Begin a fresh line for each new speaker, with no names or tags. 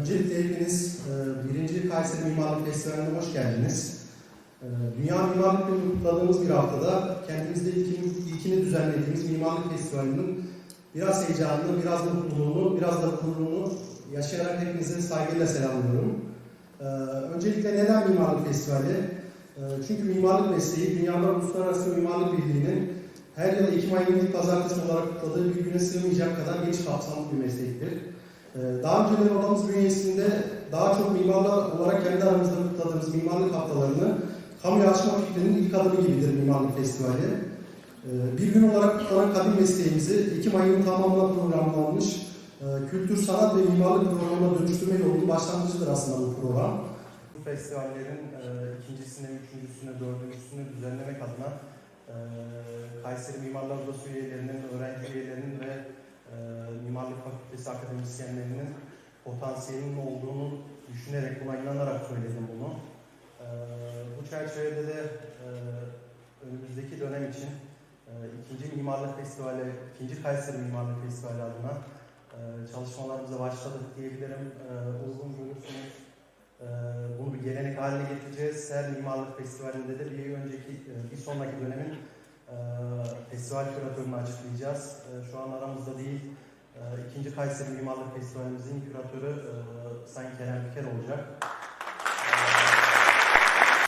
Öncelikle hepiniz e, birinci Kayseri Mimarlık Festivali'ne hoş geldiniz. E, Dünya Mimarlık Günü'nü kutladığımız bir haftada kendimizde ilkini, ilkini düzenlediğimiz Mimarlık Festivali'nin biraz heyecanını, biraz mutluluğunu, biraz da gururunu yaşayarak hepinize saygıyla selamlıyorum. E, Öncelikle neden Mimarlık Festivali? Çünkü mimarlık mesleği Dünyada Uluslararası Mimarlık Birliği'nin her yıl Ekim ayının ilk pazartesi olarak kutladığı bir güne sığmayacak kadar geniş kapsamlı bir meslektir. Ee, Daha önceleri odamız bünyesinde daha çok mimarlar olarak kendi aramızda kutladığımız mimarlık haftalarını kamuya açma fikrinin ilk adımı gibidir Mimarlık Festivali. Ee, Bir gün olarak kutlanan kadim mesleğimizi Ekim ayının tamamına programlanmış e, kültür, sanat ve mimarlık programına dönüştürme yolunun başlangıcıdır aslında bu program. Bu festivallerin e, ikincisine, üçüncüsüne, dördüncüsünü düzenlemek adına e, Kayseri Mimarlar Odası üyelerinin, öğrenci üyelerinin ve Fakültesi akademisyenlerinin potansiyelinin olduğunu düşünerek, buna inanarak söyledim bunu. E, bu çerçevede de e, önümüzdeki dönem için e, ikinci Mimarlık Festivali, ikinci Kayseri Mimarlık Festivali adına e, çalışmalarımıza başladık diyebilirim. E, uygun görürsünüz. Bunu bir gelenek haline getireceğiz. Her Mimarlık Festivali'nde de bir önceki, bir sonraki dönemin festival küratörünü açıklayacağız. Şu an aramızda değil. E, ikinci Kayseri Mimarlık Festivalimizin küratörü e, Sayın Kerem Piker olacak.